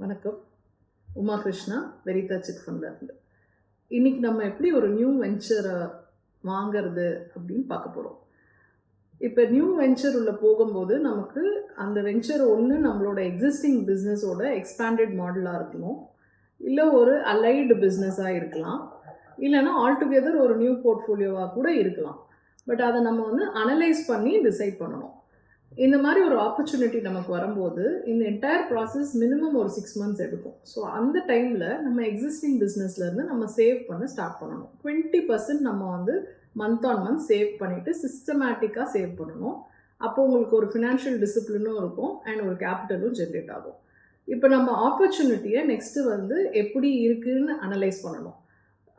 வணக்கம். உமா கிருஷ்ணா வெரிதா சிட் ஃபண்ட்லேருந்து இன்றைக்கி நம்ம எப்படி ஒரு நியூ வெஞ்சரை வாங்கிறது அப்படின்னு பார்க்க போகிறோம் இப்போ நியூ வெஞ்சர் உள்ள போகும்போது நமக்கு அந்த வெஞ்சர் ஒன்று நம்மளோட எக்ஸிஸ்டிங் பிஸ்னஸோட எக்ஸ்பேண்டட் மாடலாக இருக்கணும். இல்லை ஒரு அலைடு பிஸ்னஸாக இருக்கலாம். இல்லைன்னா ஆல்டுகெதர் ஒரு நியூ போர்ட்ஃபோலியோவாக கூட இருக்கலாம். பட் அதை நம்ம வந்து அனலைஸ் பண்ணி டிசைட் பண்ணணும். இந்த மாதிரி ஒரு ஆப்பர்ச்சுனிட்டி நமக்கு வரும்போது இந்த என்டையர் ப்ராசஸ் மினிமம் ஒரு சிக்ஸ் மந்த்ஸ் எடுக்கும். ஸோ அந்த டைமில் நம்ம எக்ஸிஸ்டிங் பிஸ்னஸ்லேருந்து நம்ம சேவ் பண்ண ஸ்டார்ட் பண்ணணும். டுவெண்ட்டி பர்சன்ட் நம்ம வந்து மந்த் ஆன் மந்த் சேவ் பண்ணிவிட்டு சிஸ்டமேட்டிக்காக சேவ் பண்ணணும். அப்போ உங்களுக்கு ஒரு ஃபினான்ஷியல் டிசிப்ளினும் இருக்கும் அண்ட் ஒரு கேபிட்டலும் ஜென்ரேட் ஆகும். இப்போ நம்ம ஆப்பர்ச்சுனிட்டியை நெக்ஸ்ட்டு வந்து எப்படி இருக்குதுன்னு அனலைஸ் பண்ணணும்.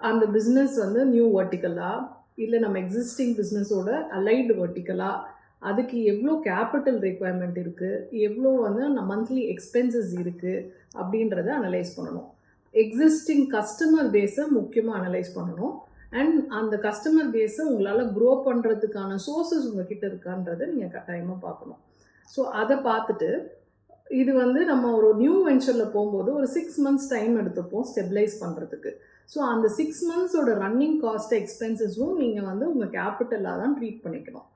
அந்த பிஸ்னஸ் வந்து நியூ வர்டிக்கலாக இல்லை நம்ம எக்ஸிஸ்டிங் பிஸ்னஸோட அலைடு வர்டிக்கலாக அதுக்கு எவ்வளோ கேபிட்டல் ரெக்குவயர்மெண்ட் இருக்குது எவ்வளோ வந்து மந்த்லி எக்ஸ்பென்சஸ் இருக்குது அப்படின்றத அனலைஸ் பண்ணணும். எக்ஸிஸ்டிங் கஸ்டமர் பேஸை முக்கியமாக அனலைஸ் பண்ணணும். அண்ட் அந்த கஸ்டமர் பேஸை உங்களால் க்ரோ பண்ணுறதுக்கான சோர்சஸ் உங்ககிட்ட இருக்கான்றதை நீங்கள் கட்டாயமாக பார்க்கணும். ஸோ அதை பார்த்துட்டு இது வந்து நம்ம ஒரு நியூ வெஞ்சரில் போகும்போது ஒரு சிக்ஸ் மந்த்ஸ் டைம் எடுத்துப்போம் ஸ்டெபிளைஸ் பண்ணுறதுக்கு ஸோ அந்த சிக்ஸ் மந்த்ஸோட ரன்னிங் காஸ்ட் எக்ஸ்பென்சஸும் நீங்கள் வந்து உங்கள் கேபிட்டலாக தான் ட்ரீட் பண்ணிக்கணும்.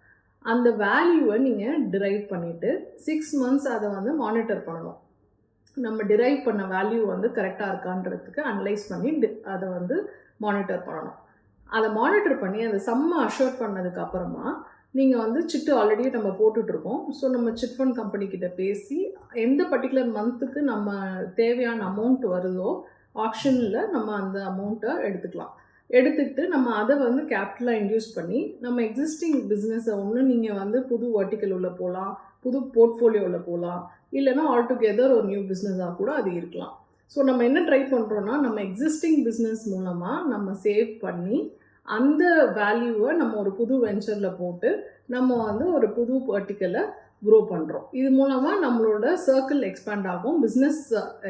அந்த வேல்யூவை நீங்கள் டிரைவ் பண்ணிவிட்டு சிக்ஸ் மந்த்ஸ் அதை வந்து மானிட்டர் பண்ணணும். நம்ம டிரைவ் பண்ண வேல்யூ வந்து கரெக்டாக இருக்கான்றதுக்கு அனலைஸ் பண்ணி அதை வந்து மானிட்டர் பண்ணணும். அதை மானிட்டர் பண்ணி அந்த சம்மை அஷோர் பண்ணதுக்கு அப்புறமா நீங்கள் வந்து சிட்டு ஆல்ரெடி நம்ம போட்டுட்ருக்கோம் ஸோ நம்ம சிட் ஃபண்ட் கம்பெனிக்கிட்ட பேசி எந்த பர்டிகுலர் மந்த்துக்கு நம்ம தேவையான அமௌண்ட் வருதோ ஆப்ஷனில் நம்ம அந்த அமௌண்ட்டை எடுத்துக்கலாம். எடுத்துக்கிட்டு நம்ம அதை வந்து கேபிட்டலாக இன்டியூஸ் பண்ணி நம்ம எக்ஸிஸ்டிங் பிஸ்னஸை ஒன்று நீங்கள் வந்து புது வர்டிக்கல் உள்ள போகலாம் புது போர்ட்ஃபோலியோவில் போகலாம் இல்லைன்னா ஆல்டுகெதர் ஒரு நியூ பிஸ்னஸாக கூட அது இருக்கலாம். ஸோ நம்ம என்ன ட்ரை பண்ணுறோன்னா நம்ம எக்ஸிஸ்டிங் பிஸ்னஸ் மூலமாக நம்ம சேவ் பண்ணி அந்த வேல்யூவை நம்ம ஒரு புது வெஞ்சரில் போட்டு நம்ம வந்து ஒரு புது வர்டிக்கலை க்ரோ பண்ணுறோம் இது மூலமாக நம்மளோட சர்க்கிள் எக்ஸ்பேண்ட் ஆகும் பிஸ்னஸ்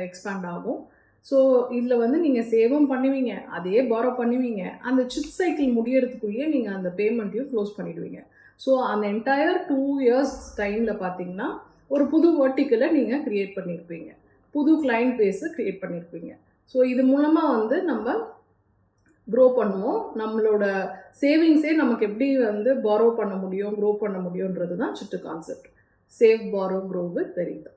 எக்ஸ்பேண்ட் ஆகும். ஸோ இதில் வந்து நீங்கள் சேவும் பண்ணுவீங்க அதே பாரோ பண்ணுவீங்க. அந்த சிப் சைக்கிள் முடியறதுக்குள்ளேயே நீங்கள் அந்த பேமெண்ட்டையும் க்ளோஸ் பண்ணிடுவீங்க. ஸோ அந்த என்டையர் டூ இயர்ஸ் டைமில் பார்த்தீங்கன்னா ஒரு புது வர்ட்டிக்கலை நீங்கள் க்ரியேட் பண்ணியிருப்பீங்க புது கிளைண்ட் பேஸை க்ரியேட் பண்ணியிருப்பீங்க ஸோ இது மூலமாக வந்து நம்ம க்ரோ பண்ணுவோம். நம்மளோட சேவிங்ஸே நமக்கு எப்படி வந்து பாரோ பண்ண முடியும் க்ரோ பண்ண முடியுன்றது தான் chit concept save borrow grow with Veritha